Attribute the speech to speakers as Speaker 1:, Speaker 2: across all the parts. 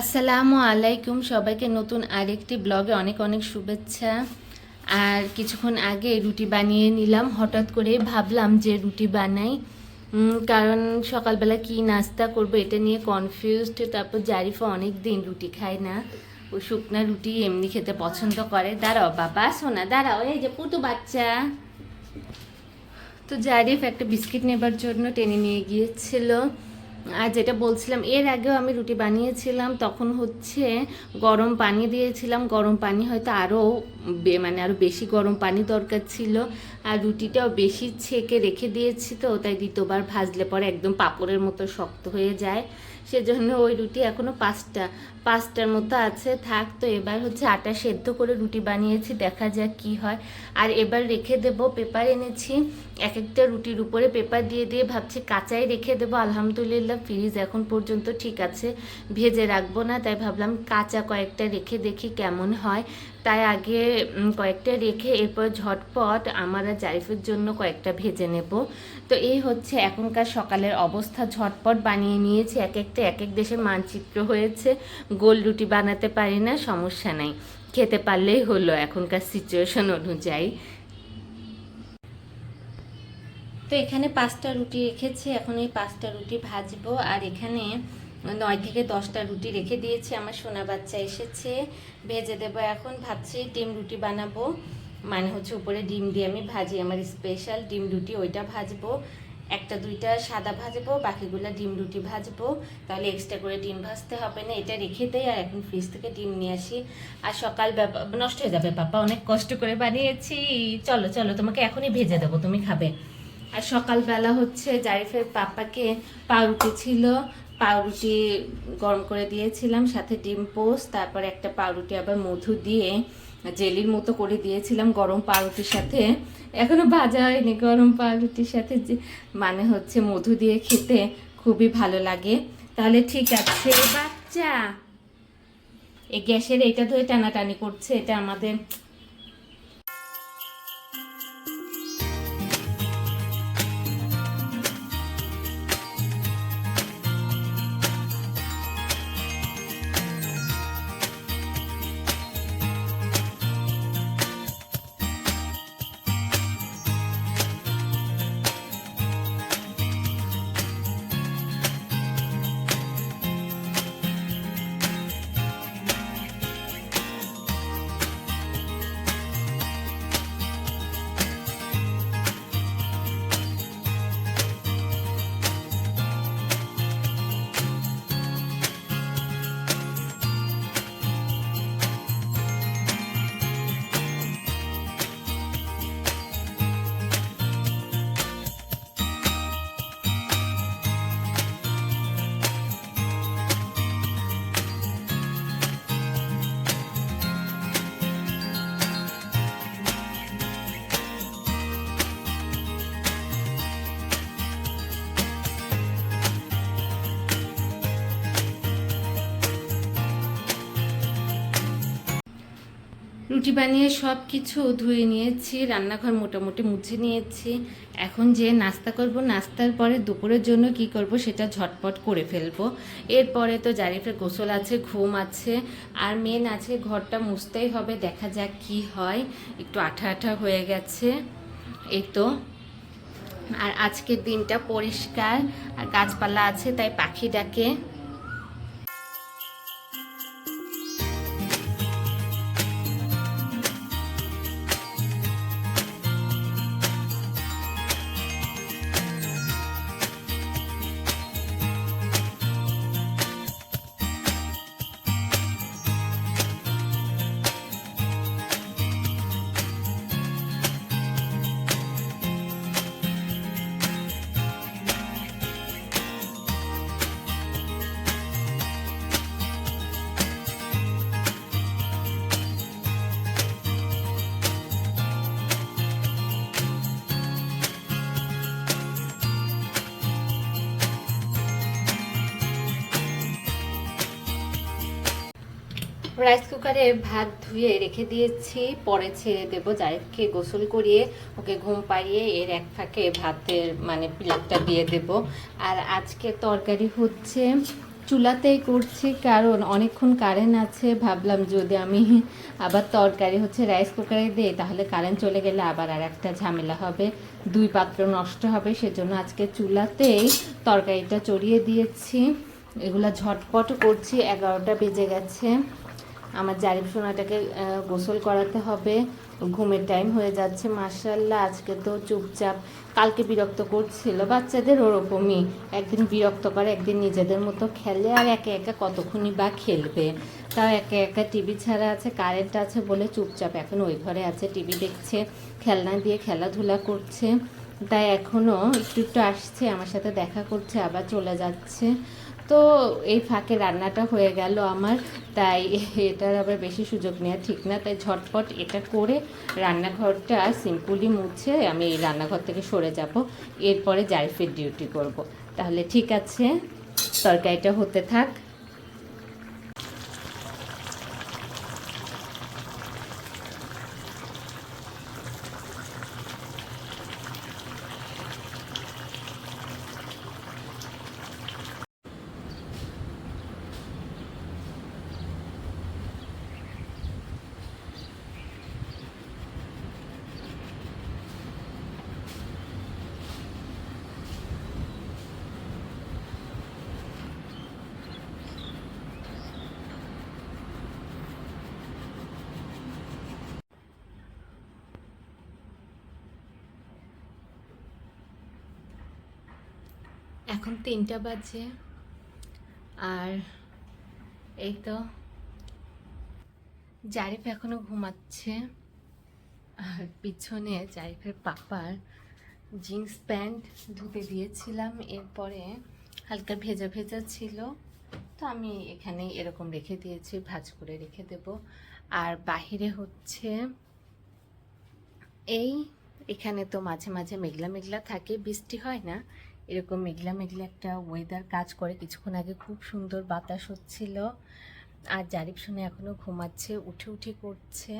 Speaker 1: আসসালামু আলাইকুম সবাইকে নতুন আরেকটি ব্লগে অনেক অনেক শুভেচ্ছা। আর কিছুক্ষণ আগে রুটি বানিয়ে নিলাম, হঠাৎ করে ভাবলাম যে রুটি বানাই। কারণ সকালবেলা কি নাস্তা করব এটা নিয়ে কনফিউজড তারপর জারিফা অনেক দিন রুটি খায় না। ও শুকনা রুটি এমনি খেতে পছন্দ করে। দাঁড়াও বাবা শোনা দাঁড়াও, এই যে পুটু বাচ্চা। তো জারিফ একটা বিস্কিট নেবার জন্য টেনে নিয়ে গিয়েছিল। আর যেটা বলছিলাম, এর আগেও আমি রুটি বানিয়েছিলাম, তখন হচ্ছে গরম পানি দিয়েছিলাম। গরম পানি হয়তো আরও মানে আরও বেশি গরম পানি দরকার ছিল। আর রুটিটাও বেশি ছেঁকে রেখে দিয়েছি তো, তাই দ্বিতীয়বার ভাজলে পরে একদম পাপড়ের মতো শক্ত হয়ে যায়। সেজন্য ওই রুটি এখনও পাঁচটা, পাঁচটার মতো আছে, থাক তো, এবার হচ্ছে আটা সেদ্ধ করে রুটি বানিয়েছি, দেখা যাক কি হয়। আর এবার রেখে দেব পেপার এনেছি এক একটা রুটির উপরে পেপার দিয়ে দিয়ে ভাবছি কাঁচাই রেখে দেবো, আলহামদুলিল্লাহ ফ্রিজ এখন পর্যন্ত ঠিক আছে, ভেজে রাখব না, তাই ভাবলাম কাঁচা কয়েকটা রেখে দেখি কেমন হয়। তাই আগে কয়েকটা রেখে এরপর ঝটপট আমার জারিফের জন্য কয়েকটা ভেজে নেব। তো এই হচ্ছে এখনকার সকালের অবস্থা। ঝটপট বানিয়ে নিয়েছি। এক একটা এক এক দেশের মানচিত্র হয়েছে। গোল রুটি বানাতে পারি না, সমস্যা নাই। খেতে পারলেই হলো এখনকার সিচুয়েশন অনুযায়ী। তো এখানে পাঁচটা রুটি রেখেছি। এখন এই পাঁচটা রুটি ভাজবো। আর এখানে নয় থেকে দশটা রুটি রেখে দিয়েছি। আমার সোনা বাচ্চা এসেছে। ভেজে দেবো এখন। ভাবছি ডিম রুটি বানাবো। মানে হচ্ছে উপরে ডিম দিয়ে আমি ভাজি, আমার স্পেশাল ডিম রুটি ওইটা ভাজবো, একটা দুইটা সাদা ভাজবো, বাকিগুলো ডিম রুটি ভাজবো, তাহলে এক্সট্রা করে ডিম ভাজতে হবে না, এটা রেখে দেয় আর এখন ফ্রিজ থেকে ডিম নিয়ে আসি। আর সকাল নষ্ট হয়ে যাবে পাপা, অনেক কষ্ট করে বানিয়েছি। চলো চলো, তোমাকে এখনই ভেজে দেবো, তুমি খাবে। আর সকালবেলা হচ্ছে জারিফের পাপাকে পাউরুটি ছিল, পাউরুটি গরম করে দিয়েছিলাম, সাথে ডিম পোস্ট তারপর একটা পাউরুটি আবার মধু দিয়ে জেলির মতো করে দিয়েছিলাম গরম পাউরুটির সাথে। এখনও ভাজা হয়নি গরম পাউরুটির সাথে যে মানে হচ্ছে মধু দিয়ে খেতে খুবই ভালো লাগে। তাহলে ঠিক আছে, বাচ্চা। এই গ্যাসের এটা ধরে টানাটানি করছে, এটা আমাদের রুটি বানিয়ে সব কিছু ধুয়ে নিয়েছি, রান্নাঘর মোটামুটি মুছে নিয়েছি। এখন যে নাস্তা করব, নাস্তার পরে দুপুরের জন্য কি করব সেটা ঝটপট করে ফেলব। এরপরে তো জারিফের গোসল আছে, ঘুম আছে, আর মেন আছে ঘরটা মুছতেই হবে, দেখা যাক কি হয়। একটু আঠা আঠা হয়ে গেছে, এই তো। আর আজকের দিনটা পরিষ্কার, আর গাছপালা আছে, তাই পাখি ডাকে রাইস কুকারে ভাত ধুয়ে রেখে দিয়েছি। পরে ছেড়ে দেবো জারিফকে গোসল করিয়ে, ওকে ঘুম পাড়িয়ে এর এক ফাঁকে ভাতের মানে প্লেটটা দিয়ে দেব। আর আজকে তরকারি হচ্ছে চুলাতেই করছি, কারণ অনেকক্ষণ কারেন্ট আছে। ভাবলাম যদি আমি আবার তরকারি হচ্ছে রাইস কুকারে দিই, তাহলে কারেন্ট চলে গেলে আবার আর একটা ঝামেলা হবে। দুই পাত্র নষ্ট হবে, সেজন্য আজকে চুলাতেই তরকারিটা চড়িয়ে দিয়েছি। এগুলা ঝটপট করছি, এগারোটা বেজে গেছে। আমার জারিফ সোনাটাকে গোসল করাতে হবে। ঘুমের টাইম হয়ে যাচ্ছে মার্শাল্লাহ আজকে তো চুপচাপ। কালকে বিরক্ত করছিল বাচ্চাদের ওরকমই। একদিন বিরক্ত করে একদিন নিজেদের মতো খেলে আর একে একা কতক্ষণই বা খেলবে। তাও একে একা টিভি ছাড়া আছে কারেন্ট আছে বলে চুপচাপ এখন ওই ঘরে আছে টিভি দেখছে, খেলনা দিয়ে খেলাধুলা করছে। তাই এখনও একটু একটু আসছে, আমার সাথে দেখা করছে, আবার চলে যাচ্ছে। তো এই ফাঁকে রান্নাটা হয়ে গেল আমার, তাই এটার আবার বেশি সুযোগ নেওয়া ঠিক না, তাই ঝটপট এটা করে রান্নাঘরটা সিম্পলি মুছে আমি এই রান্নাঘর থেকে সরে যাব, এরপরে জারিফের ডিউটি করব। তাহলে ঠিক আছে, তরকারিটা হতে থাক এখন তিনটা বাজে। আর এই তো জারিফ এখনও ঘুমাচ্ছে। আর পিছনে জারিফের পাপার জিন্স প্যান্ট ধুতে দিয়েছিলাম। এরপরে হালকা ভেজা ভেজা ছিল। তো আমি এখানে এরকম রেখে দিয়েছি, ভাজ করে রেখে দেব। আর বাহিরে হচ্ছে এই, এখানে তো মাঝে মাঝে মেঘলা মেঘলা থাকে, বৃষ্টি হয় না। এরকম মেঘলা মেঘলা একটা ওয়েদার কাজ করে। কিছুক্ষণ আগে খুব সুন্দর বাতাস হচ্ছিল। আর জারিফ শুনে এখনও ঘুমাচ্ছে, উঠে উঠে করছে।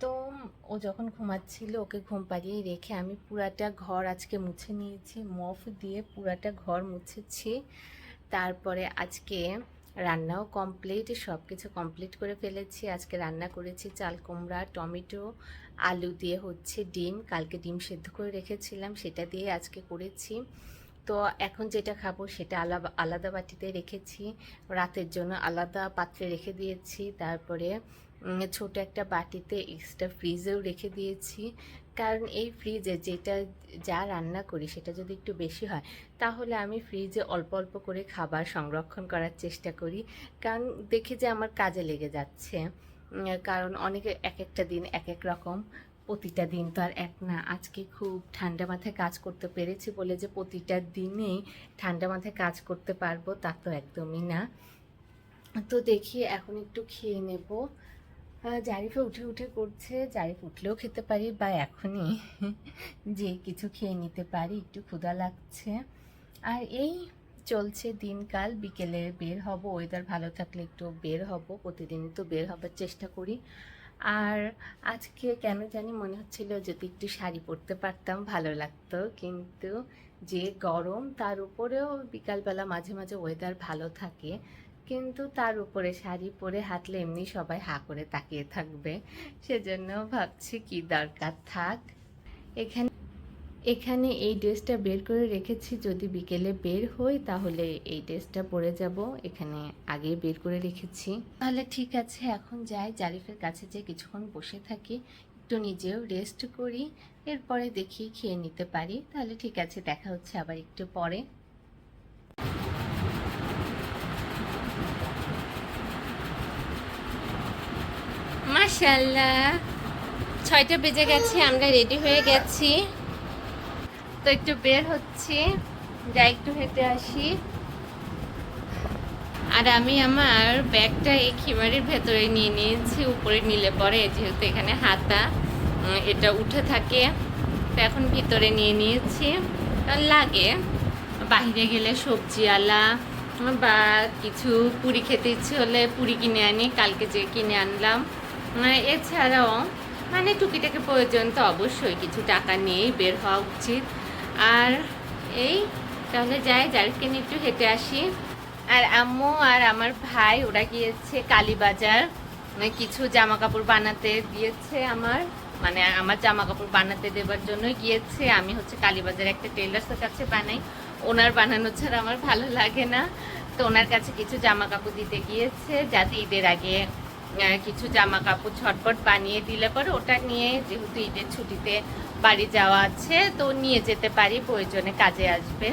Speaker 1: তো ও যখন ঘুমাচ্ছিল, ওকে ঘুম পাড়িয়ে রেখে আমি পুরাটা ঘর আজকে মুছে নিয়েছি। মফ দিয়ে পুরাটা ঘর মুছেছি। তারপরে আজকে রান্নাও কমপ্লিট সব কিছু কমপ্লিট করে ফেলেছি। আজকে রান্না করেছি চাল কুমড়া, টমেটো, আলু দিয়ে হচ্ছে ডিম। কালকে ডিম সেদ্ধ করে রেখেছিলাম, সেটা দিয়ে আজকে করেছি। তো এখন যেটা খাব সেটা আলাদা আলাদা বাটিতে রেখেছি। রাতের জন্য আলাদা পাত্রে রেখে দিয়েছি। তারপরে ছোট একটা বাটিতে এক্সট্রা ফ্রিজেও রেখে দিয়েছি। কারণ এই ফ্রিজে যেটা যা রান্না করি সেটা যদি একটু বেশি হয়, তাহলে আমি ফ্রিজে অল্প অল্প করে খাবার সংরক্ষণ করার চেষ্টা করি। কারণ দেখি যে আমার কাজে লেগে যাচ্ছে। কারণ অনেকে এক একটা দিন এক এক রকম, প্রতিটা দিন তো আর এক না। আজকে খুব ঠান্ডা মাথায় কাজ করতে পেরেছি বলে যে প্রতিটা দিনেই ঠান্ডা মাথায় কাজ করতে পারব তা তো একদমই না। তো দেখি এখন একটু খেয়ে নেব। জারিফে উঠে উঠে করছে, জারিফ উঠলেও খেতে পারি বা এখনই যে কিছু খেয়ে নিতে পারি, একটু ক্ষুধা লাগছে। আর এই চলছে দিনকাল, বিকেলে বের হব ওয়েদার ভালো থাকলে একটু বের হব, প্রতিদিনই তো বের হবার চেষ্টা করি। আর আজকে কেন জানি মনে হচ্ছিল যদি একটু শাড়ি পরতে পারতাম, ভালো লাগতো। কিন্তু যে গরম, তার উপরেও বিকালবেলা মাঝে মাঝে ওয়েদার ভালো থাকে। কিন্তু তার উপরে শাড়ি পরে হাঁটলে এমনি সবাই হা করে তাকিয়ে থাকবে। সেজন্য ভাবছি কি দরকার থাক। এখানে এখানে এই ড্রেসটা বের করে রেখেছি। যদি বিকেলে বের হই তাহলে এই ড্রেসটা পরে যাব। এখানে আগে বের করে রেখেছি। তাহলে ঠিক আছে, এখন যাই। জারিফের কাছে যে কিছুক্ষণ বসে থাকি। একটু নিজেও রেস্ট করি। এরপরে দেখি খেয়ে নিতে পারি। তাহলে ঠিক আছে, দেখা হচ্ছে আবার একটু পরে। মাশাল্লাহ ছয়টা বেজে গেছে, আমরা রেডি হয়ে গেছি। তো একটু বের হচ্ছি, যাই একটু হেঁটে আসি। আর আমি আমার ব্যাগটা এই খিমারির ভেতরে নিয়ে নিয়েছি, উপরে নিলে পরে, যেহেতু এখানে হাতা এটা উঠে থাকে। তো এখন ভিতরে নিয়ে নিয়েছি। লাগে, বাইরে গেলে সবজিওয়ালা বা কিছু পুরি খেতে ইচ্ছে হলে পুরি কিনে আনি, কালকে যে কিনে আনলাম। এছাড়াও মানে টুকিটাকি প্রয়োজন তো অবশ্যই, কিছু টাকা নিয়েই বের হওয়া উচিত। আর এই, তাহলে যাই জারিফকে নিয়ে একটু হেঁটে আসি। আর আম্মু আর আমার ভাই, ওরা গিয়েছে কালীবাজার। মানে কিছু জামা কাপড় বানাতে দিয়েছে আমার। মানে আমার জামা কাপড় বানাতে দেবার জন্য গিয়েছে। আমি হচ্ছে কালীবাজার একটা টেলার্সের কাছে বানাই। ওনার বানানো ছাড়া আমার ভালো লাগে না। তো ওনার কাছে কিছু জামা কাপড় দিতে গিয়েছে। যাতে ঈদের আগে কিছু জামা কাপড় ছটপট বানিয়ে দিলে পরে ওটা নিয়ে যেহেতু ঈদের ছুটিতে বাড়ি যাওয়া আছে, তো নিয়ে যেতে পারি, প্রয়োজনে কাজে আসবে।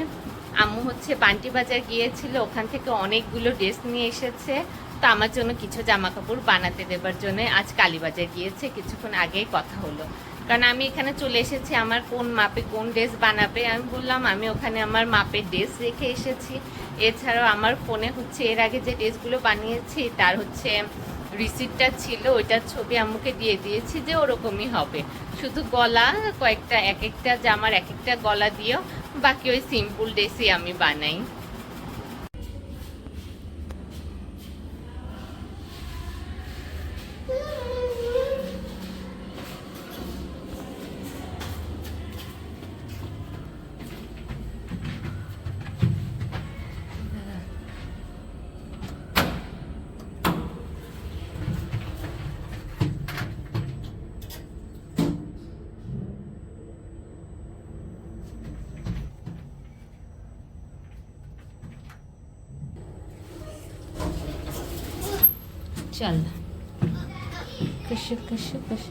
Speaker 1: আম্মু হচ্ছে বান্টি বাজার গিয়েছিল, ওখান থেকে অনেকগুলো ড্রেস নিয়ে এসেছে। তো আমার জন্য কিছু জামা কাপড় বানাতে দেবার জন্য আজ কালীবাজার গিয়েছে, কিছুক্ষণ আগেই কথা হলো। কারণ আমি এখানে চলে এসেছি, আমার কোন মাপে কোন ড্রেস বানাবে, আমি বললাম, আমি ওখানে আমার মাপের ড্রেস রেখে এসেছি। এছাড়াও আমার ফোনে হচ্ছে, এর আগে যে ড্রেসগুলো বানিয়েছি, তার হচ্ছে রিসিপ্টটা ছিল, ওইটার ছবি আমাকে দিয়ে দিয়েছি যে ওরকমই হবে। শুধু গলা, কয়েকটা, এক একটা জামার এক একটা গলা দিয়েও বাকি ওই সিম্পল ড্রেসই আমি বানাই। चल। कश कश कश